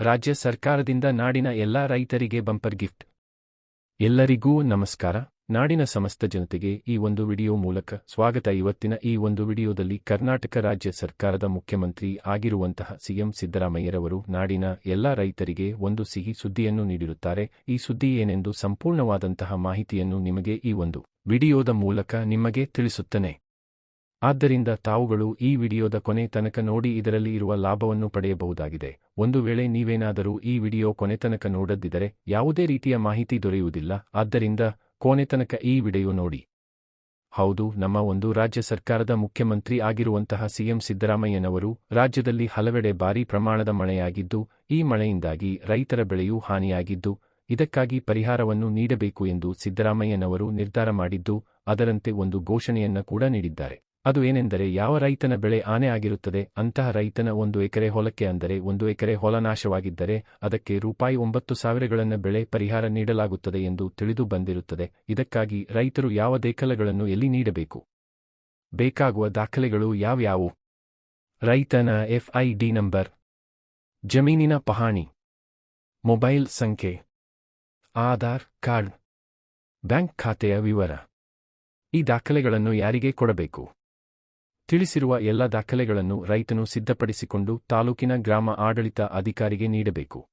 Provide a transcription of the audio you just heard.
ರಾಜ್ಯ ಸರ್ಕಾರದಿಂದ ನಾಡಿನ ಎಲ್ಲಾ ರೈತರಿಗೆ ಬಂಪರ್ ಗಿಫ್ಟ್. ಎಲ್ಲರಿಗೂ ನಮಸ್ಕಾರ. ನಾಡಿನ ಸಮಸ್ತ ಜನತೆಗೆ ಈ ಒಂದು ವಿಡಿಯೋ ಮೂಲಕ ಸ್ವಾಗತ. ಇವತ್ತಿನ ಈ ಒಂದು ವಿಡಿಯೋದಲ್ಲಿ ಕರ್ನಾಟಕ ರಾಜ್ಯ ಸರ್ಕಾರದ ಮುಖ್ಯಮಂತ್ರಿ ಆಗಿರುವಂತಹ ಸಿಎಂ ಸಿದ್ದರಾಮಯ್ಯರವರು ನಾಡಿನ ಎಲ್ಲಾ ರೈತರಿಗೆ ಒಂದು ಸಿಹಿ ಸುದ್ದಿಯನ್ನು ನೀಡಿರುತ್ತಾರೆ. ಈ ಸುದ್ದಿ ಏನೆಂದು ಸಂಪೂರ್ಣವಾದಂತಹ ಮಾಹಿತಿಯನ್ನು ನಿಮಗೆ ಈ ಒಂದು ವಿಡಿಯೋದ ಮೂಲಕ ನಿಮಗೆ ತಿಳಿಸುತ್ತೇನೆ. ಆದ್ದರಿಂದ ತಾವುಗಳು ಈ ವಿಡಿಯೋದ ಕೊನೆ ತನಕ ನೋಡಿ ಇದರಲ್ಲಿ ಇರುವ ಲಾಭವನ್ನು ಪಡೆಯಬಹುದಾಗಿದೆ. ಒಂದು ವೇಳೆ ನೀವೇನಾದರೂ ಈ ವಿಡಿಯೋ ಕೊನೆ ತನಕ ನೋಡದಿದ್ದರೆ ಯಾವುದೇ ರೀತಿಯ ಮಾಹಿತಿ ದೊರೆಯುವುದಿಲ್ಲ. ಆದ್ದರಿಂದ ಕೊನೆ ತನಕ ಈ ವಿಡಿಯೋ ನೋಡಿ. ಹೌದು, ನಮ್ಮ ಒಂದು ರಾಜ್ಯ ಸರ್ಕಾರದ ಮುಖ್ಯಮಂತ್ರಿ ಆಗಿರುವಂತಹ ಸಿಎಂ ಸಿದ್ದರಾಮಯ್ಯನವರು ರಾಜ್ಯದಲ್ಲಿ ಹಲವೆಡೆ ಭಾರೀ ಪ್ರಮಾಣದ ಮಳೆಯಾಗಿದ್ದು, ಈ ಮಳೆಯಿಂದಾಗಿ ರೈತರ ಬೆಳೆಯೂ ಹಾನಿಯಾಗಿದ್ದು, ಇದಕ್ಕಾಗಿ ಪರಿಹಾರವನ್ನು ನೀಡಬೇಕು ಎಂದು ಸಿದ್ದರಾಮಯ್ಯನವರು ನಿರ್ಧಾರ ಮಾಡಿದ್ದು, ಅದರಂತೆ ಒಂದು ಘೋಷಣೆಯನ್ನ ಕೂಡ ನೀಡಿದ್ದಾರೆ. ಅದು ಏನೆಂದರೆ ಯಾವ ರೈತನ ಬೆಳೆ ಆನೆ ಆಗಿರುತ್ತದೆ, ಅಂತಹ ರೈತನ ಒಂದು ಎಕರೆ ಹೊಲಕ್ಕೆ ಅಂದರೆ ಒಂದು ಎಕರೆ ಹೊಲ ನಾಶವಾಗಿದ್ದರೆ ಅದಕ್ಕೆ ರೂಪಾಯಿ ಒಂಬತ್ತು ಸಾವಿರಗಳನ್ನ ಬೆಳೆ ಪರಿಹಾರ ನೀಡಲಾಗುತ್ತದೆ ಎಂದು ತಿಳಿದು ಬಂದಿರುತ್ತದೆ. ಇದಕ್ಕಾಗಿ ರೈತರು ಯಾವ ದಾಖಲೆಗಳನ್ನು ಎಲ್ಲಿ ನೀಡಬೇಕು? ಬೇಕಾಗುವ ದಾಖಲೆಗಳು ಯಾವ್ಯಾವು? ರೈತನ ಎಫ್ಐಡಿ ನಂಬರ್. ಜಮೀನಿನ ಪಹಾಣಿ. ಮೊಬೈಲ್ ಸಂಖ್ಯೆ. ಆಧಾರ್ ಕಾರ್ಡ್. ಬ್ಯಾಂಕ್ ಖಾತೆಯ ವಿವರ. ಈ ದಾಖಲೆಗಳನ್ನು ಯಾರಿಗೆ ಕೊಡಬೇಕು? ತಿಳಿಸಿರುವ ಎಲ್ಲ ದಾಖಲೆಗಳನ್ನು ರೈತನು ಸಿದ್ಧಪಡಿಸಿಕೊಂಡು ತಾಲೂಕಿನ ಗ್ರಾಮ ಆಡಳಿತ ಅಧಿಕಾರಿಗೆ ನೀಡಬೇಕು.